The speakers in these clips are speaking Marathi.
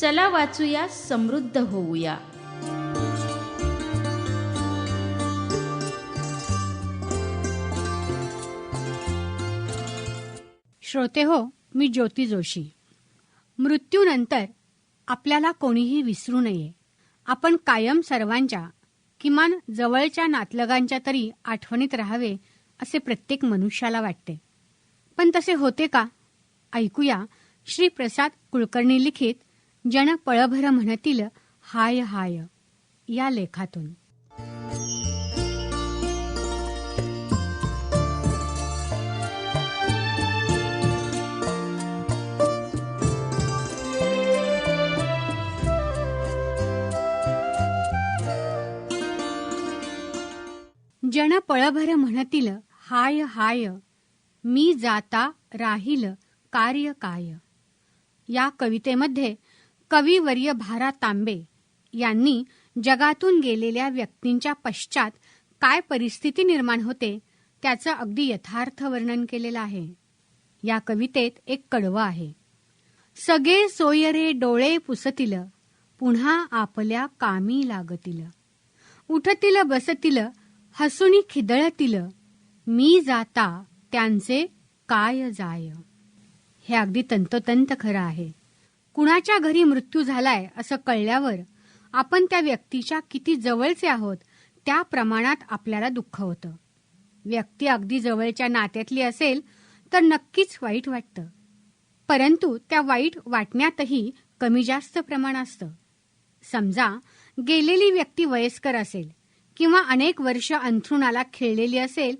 चला वाचूया समृद्ध होऊया. श्रोते हो मी ज्योती जोशी. मृत्यूनंतर आपल्याला कोणीही विसरू नये. आपण कायम सर्वांच्या किमान जवळच्या नातलगांच्या तरी आठवणीत राहावे असे प्रत्येक मनुष्याला वाटते. पण तसे होते का? ऐकूया श्री प्रसाद कुलकर्णी लिखित जन पळभर म्हणतील हाय हाय या लेखातून. जन पळभर म्हणतील हाय हाय मी जाता राहील कार्य काय. या कवितेमध्ये कविवर्य भारा तांबे यांनी जगातून गेलेल्या व्यक्तींच्या पश्चात काय परिस्थिती निर्माण होते त्याचं अगदी यथार्थ वर्णन केलेलं आहे. या कवितेत एक कडवं आहे. सगळे सोयरे डोळे पुसतील पुन्हा आपल्या कामी लागतील. उठतील बसतील हसुनी खिदळतील मी जाता त्यांचे काय जाय. हे अगदी तंतोतंत खरं आहे. कुणाच्या घरी मृत्यू झालाय असं कळल्यावर आपण त्या व्यक्तीच्या किती जवळचे आहोत त्या प्रमाणात आपल्याला दुःख होतं. व्यक्ती अगदी जवळच्या नात्यातली असेल तर नक्कीच वाईट वाटतं. परंतु त्या वाईट वाटण्यातही कमी जास्त प्रमाण असतं. समजा गेलेली व्यक्ती वयस्कर असेल किंवा अनेक वर्ष अंथरुणाला खेळलेली असेल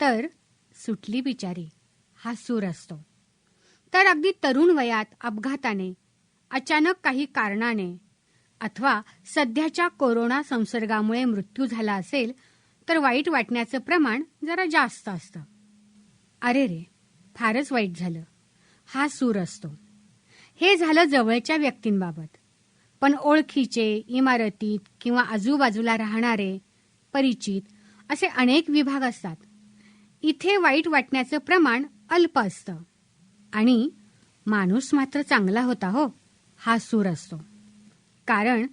तर सुटली बिचारी. हा सूर असतो. तर अगदी तरुण वयात अपघाताने अचानक काही कारणाने अथवा सध्याच्या कोरोना संसर्गामुळे मृत्यू झाला असेल तर वाईट वाटण्याचं प्रमाण जरा जास्त असतं. अरे रे फारच वाईट झालं. हा सूर असतो. हे झालं जवळच्या व्यक्तींबाबत. पण ओळखीचे इमारतीत किंवा आजूबाजूला राहणारे परिचित असे अनेक विभाग असतात. इथे वाईट वाटण्याचं प्रमाण अल्प असतं. आणि माणूस मात्र चांगला होता हो. हा सूर असतो. कारण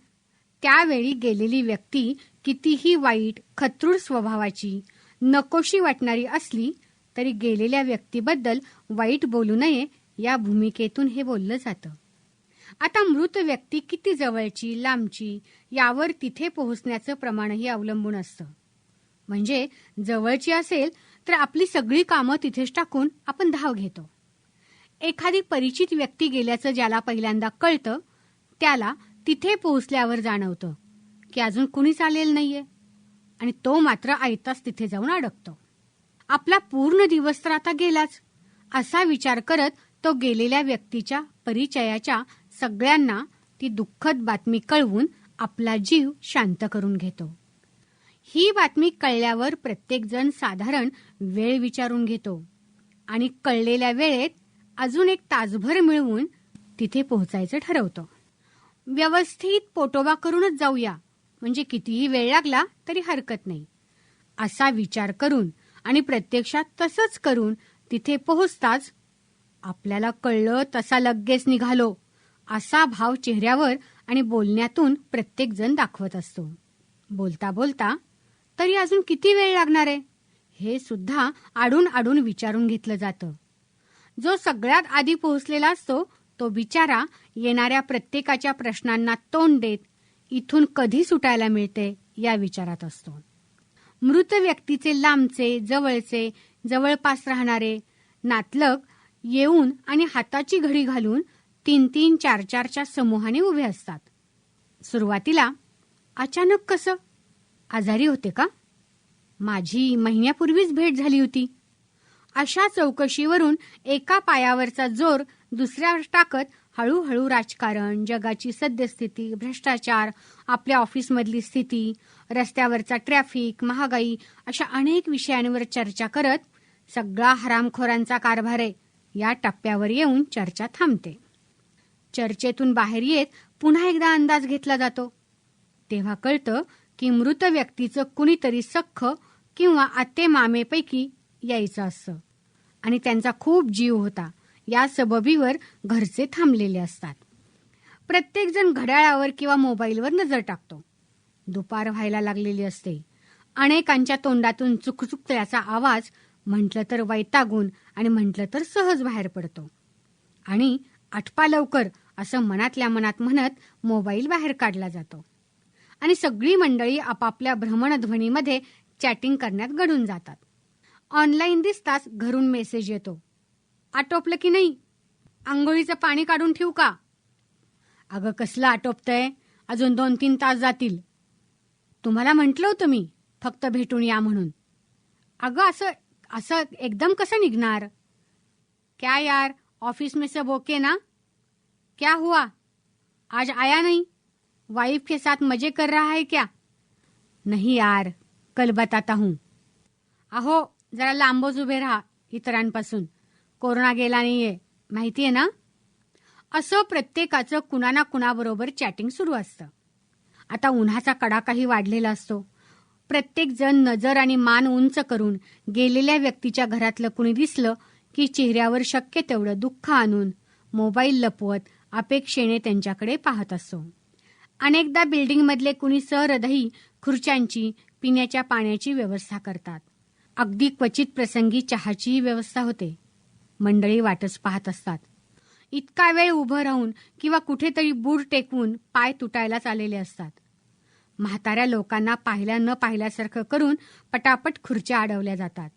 त्यावेळी गेलेली व्यक्ती कितीही वाईट खतरूड स्वभावाची नकोशी वाटणारी असली तरी गेलेल्या व्यक्तीबद्दल वाईट बोलू नये या भूमिकेतून हे बोललं जातं. आता मृत व्यक्ती किती जवळची लांबची यावर तिथे पोहोचण्याचं प्रमाणही अवलंबून असतं. म्हणजे जवळची असेल तर आपली सगळी कामं तिथेच टाकून आपण धाव घेतो. एखादी परिचित व्यक्ती गेल्याचं ज्याला पहिल्यांदा कळतं त्याला तिथे पोहोचल्यावर जाणवतं की अजून कुणीच आलेलं नाहीये. आणि तो मात्र आयताच तिथे जाऊन अडकतो. आपला पूर्ण दिवस तर आता गेलाच. असा विचार करत तो गेलेल्या व्यक्तीच्या परिचयाच्या सगळ्यांना ती दुःखद बातमी कळवून आपला जीव शांत करून घेतो. ही बातमी कळल्यावर प्रत्येकजण साधारण वेळ विचारून घेतो. आणि कळलेल्या वेळेत अजून एक तासभर मिळवून तिथे पोहोचायचं ठरवतो. व्यवस्थित पोटोबा करूनच जाऊया. म्हणजे कितीही वेळ लागला तरी हरकत नाही. असा विचार करून आणि प्रत्यक्षात तसंच करून तिथे पोहोचताच आपल्याला कळलं तसा लगेच निघालो असा भाव चेहऱ्यावर आणि बोलण्यातून प्रत्येकजण दाखवत असतो. बोलता बोलता तरी अजून किती वेळ लागणार आहे? हे सुद्धा आडून आडून विचारून घेतलं जातं. जो सगळ्यात आधी पोहोचलेला असतो तो बिचारा येणाऱ्या प्रत्येकाच्या प्रश्नांना तोंड देत इथून कधी सुटायला मिळते या विचारात असतो. मृत व्यक्तीचे लांबचे जवळचे जवळपास राहणारे नातलग येऊन आणि हाताची घडी घालून तीन तीन चार चारच्या समूहाने उभे असतात. सुरुवातीला अचानक कसं? आजारी होते का? माझी महिन्यापूर्वीच भेट झाली होती. अशा चौकशीवरून एका पायावरचा जोर दुसऱ्यावर टाकत हळूहळू राजकारण जगाची सद्यस्थिती भ्रष्टाचार आपल्या ऑफिसमधली स्थिती रस्त्यावरचा ट्रॅफिक महागाई अशा अनेक विषयांवर चर्चा करत सगळा हरामखोरांचा कारभार आहे. या टप्प्यावर येऊन चर्चा थांबते. चर्चेतून बाहेर येत पुन्हा एकदा अंदाज घेतला जातो. तेव्हा कळतं की मृत व्यक्तीचं कुणीतरी सख्ख किंवा आते मामेपैकी यायचं असं. आणि त्यांचा खूप जीव होता. या सबबीवर घरचे थांबलेले असतात. प्रत्येकजण घड्याळावर किंवा मोबाईलवर नजर टाकतो. दुपार व्हायला लागलेली असते. अनेकांच्या तोंडातून चुकचुकल्याचा आवाज म्हटलं तर वैतागून आणि म्हटलं तर सहज बाहेर पडतो. आणि आठपा लवकर असं मनातल्या मनात म्हणत मोबाईल बाहेर काढला जातो. आणि सगळी मंडळी आपापल्या भ्रमणध्वनीमध्ये चॅटिंग करण्यात घडून जातात. ऑनलाईन दिसताच घरून मेसेज येतो. आटोपलं की नाही? आंघोळीचं पाणी काढून ठेवू का? अगं कसलं आटोपतंय? अजून दोन तीन तास जातील. तुम्हाला म्हटलं होतं मी फक्त भेटून या म्हणून. अगं असं असं एकदम कसं निघणार? क्या यार ऑफिस में सब ओके ना? क्या हुआ? आज आया नहीं? वाइफ के साथ मजे कर रहा है क्या? नहीं यार कल बताता हूं। अहो जरा लांबच उभे राहा इतरांपासून. कोरोना गेला नाहीये. माहितीये ना? असं प्रत्येकाचं कुणा ना कुणाबरोबर चॅटिंग सुरू असतं. आता उन्हाचा कडाकाही वाढलेला असतो. प्रत्येक जण नजर आणि मान उंच करून गेलेल्या व्यक्तीच्या घरातलं कुणी दिसलं की चेहऱ्यावर शक्य तेवढं दुःख आणून मोबाईल लपवत अपेक्षेने त्यांच्याकडे पाहत असतो. अनेकदा बिल्डिंगमधले कुणी सहृदयी खुर्च्यांची पिण्याच्या पाण्याची व्यवस्था करतात. अगदी क्वचित प्रसंगी चहाचीही व्यवस्था होते. मंडळी वाटच पाहत असतात. इतका वेळ उभं राहून किंवा कुठेतरी बूड टेकवून पाय तुटायलाच आलेले असतात. म्हाताऱ्या लोकांना पाहिल्या न पाहिल्यासारखं करून पटापट खुर्च्या अडवल्या जातात.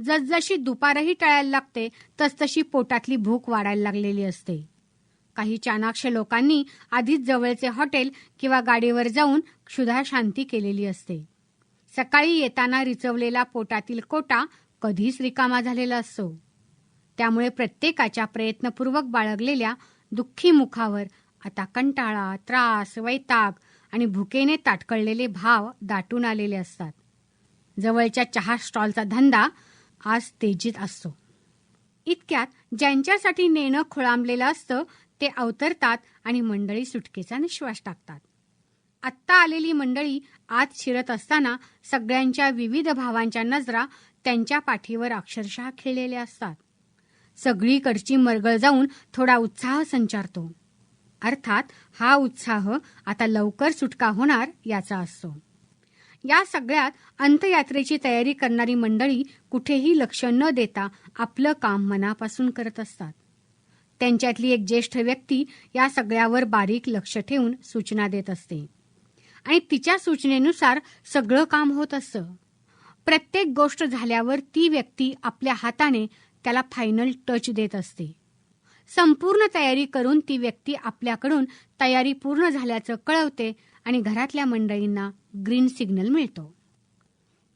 जसजशी दुपारही टळायला लागते तसतशी पोटातली भूक वाढायला लागलेली असते. काही चाणाक्ष लोकांनी आधीच जवळचे हॉटेल किंवा गाडीवर जाऊन क्षुधा शांती केलेली असते. सकाळी येताना रिचवलेला पोटातील कोटा कधीच रिकामा झालेला असतो त्यामुळे प्रत्येकाच्या प्रयत्नपूर्वक बाळगलेल्या दुःखी मुखावर आता कंटाळा त्रास वैताग आणि भुकेने ताटकळलेले भाव दाटून आलेले असतात. जवळच्या चहा स्टॉलचा धंदा आज तेजीत असतो. इतक्यात ज्यांच्यासाठी नेणं खोळांबलेलं असतं ते अवतरतात आणि मंडळी सुटकेचा निश्वास टाकतात. आत्ता आलेली मंडळी आत शिरत असताना सगळ्यांच्या विविध भावांच्या नजरा त्यांच्या पाठीवर अक्षरशः खेळलेल्या असतात. सगळीकडची मरगळ जाऊन थोडा उत्साह संचारतो. अर्थात हा उत्साह आता लवकर सुटका होणार याचा असतो. या सगळ्यात अंतयात्रेची तयारी करणारी मंडळी कुठेही लक्ष न देता आपलं काम मनापासून करत असतात. त्यांच्यातली एक ज्येष्ठ व्यक्ती या सगळ्यावर बारीक लक्ष ठेवून सूचना देत असते. आणि तिच्या सूचनेनुसार सगळं काम होत असतं प्रत्येक गोष्ट झाल्यावर ती व्यक्ती आपल्या हाताने त्याला फायनल टच देत असते. संपूर्ण तयारी करून ती व्यक्ती आपल्याकडून तयारी पूर्ण झाल्याचं कळवते आणि घरातल्या मंडळींना ग्रीन सिग्नल मिळतो.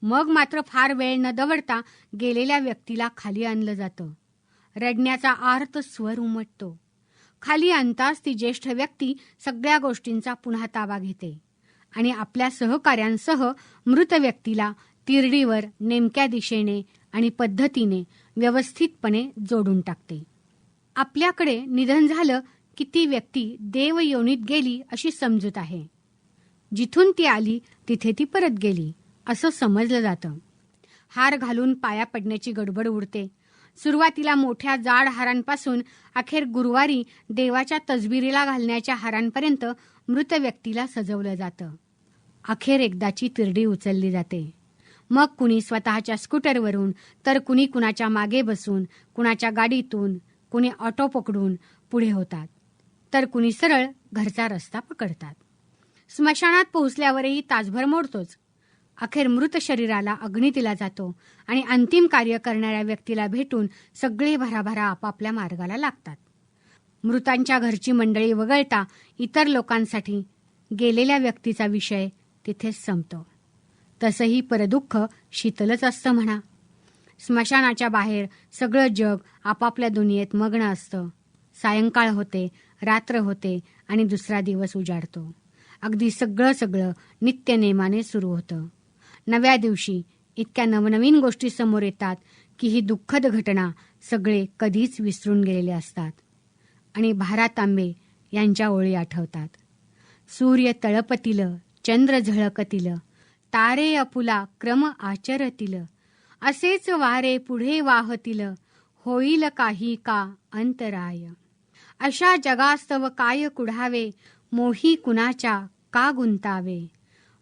मग मात्र फार वेळ न दवडता गेलेल्या व्यक्तीला खाली आणलं जातं. रडण्याचा आर्त स्वर उमटतो. खाली आणताच ती ज्येष्ठ व्यक्ती सगळ्या गोष्टींचा पुन्हा ताबा घेते. आणि आपल्या सहकाऱ्यांसह मृत व्यक्तीला तिरडीवर नेमक्या दिशेने आणि पद्धतीने व्यवस्थितपणे जोडून टाकते. आपल्याकडे निधन झालं की ती व्यक्ती देवयोनीत गेली अशी समजूत आहे. जिथून ती आली तिथे ती परत गेली असं समजलं जातं. हार घालून पाया पडण्याची गडबड उडते. सुरुवातीला मोठ्या जाड हारांपासून अखेर गुरुवारी देवाच्या तजबिरीला घालण्याच्या हारांपर्यंत मृत व्यक्तीला सजवलं जातं. अखेर एकदाची तिरडी उचलली जाते. मग कुणी स्वतःच्या स्कूटरवरून तर कुणी कुणाच्या मागे बसून कुणाच्या गाडीतून कुणी ऑटो पकडून पुढे होतात. तर कुणी सरळ घरचा रस्ता पकडतात. स्मशानात पोहोचल्यावरही तासभर मोडतोच. अखेर मृत शरीराला अग्नी दिला जातो आणि अंतिम कार्य करणाऱ्या व्यक्तीला भेटून सगळे भराभरा आपापल्या मार्गाला लागतात. मृतांच्या घरची मंडळी वगळता इतर लोकांसाठी गेलेल्या व्यक्तीचा विषय तिथेच संपतो. तसंही परदुःख शीतलच असतं म्हणा. स्मशानाच्या बाहेर सगळं जग आपापल्या दुनियेत मग्न असतं. सायंकाळ होते रात्र होते आणि दुसरा दिवस उजाडतो. अगदी सगळं सगळं नित्यनेमाने सुरू होतं. नव्या दिवशी इतक्या नवनवीन गोष्टी समोर येतात की ही दुःखद घटना सगळे कधीच विसरून गेलेले असतात. आणि भारा तांबे यांच्या ओळी आठवतात. सूर्य तळपतील चंद्र झळकतील तारे अपुला क्रम आचरतील असेच वारे पुढे वाहतील होईल काही का अंतराय? अशा जगास्तव काय कुढावे मोही कुणाच्या का गुंतावे?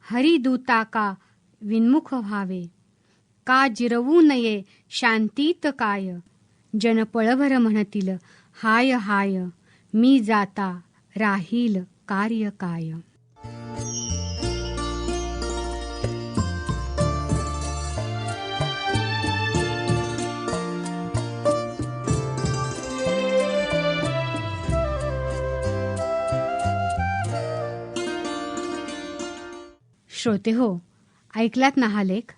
हरिदूता का विन्मुख व्हावे का जिरवू नये शांतीत काय? जन पळभर म्हणतील हाय हाय मी जाता राहील कार्य काय? श्रोते हो ऐकलात ना हा लेख?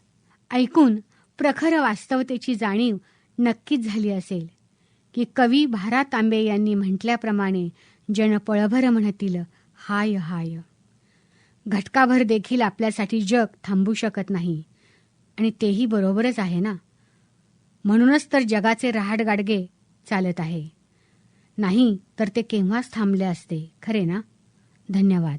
ऐकून प्रखर वास्तवतेची जाणीव नक्कीच झाली असेल. की कवी भारा तांबे यांनी म्हटल्याप्रमाणे जन पळभर म्हणतील हाय हाय. घटकाभर देखील आपल्यासाठी जग थांबू शकत नाही. आणि तेही बरोबरच आहे ना? म्हणूनच तर जगाचे रहाडगाडगे चालत आहे. नाही तर ते केव्हाच थांबले असते खरे ना? धन्यवाद.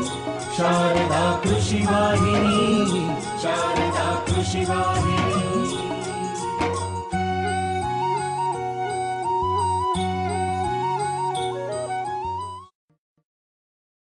शारदा कृषिवाहिनी शारदा कृषिवाहिनी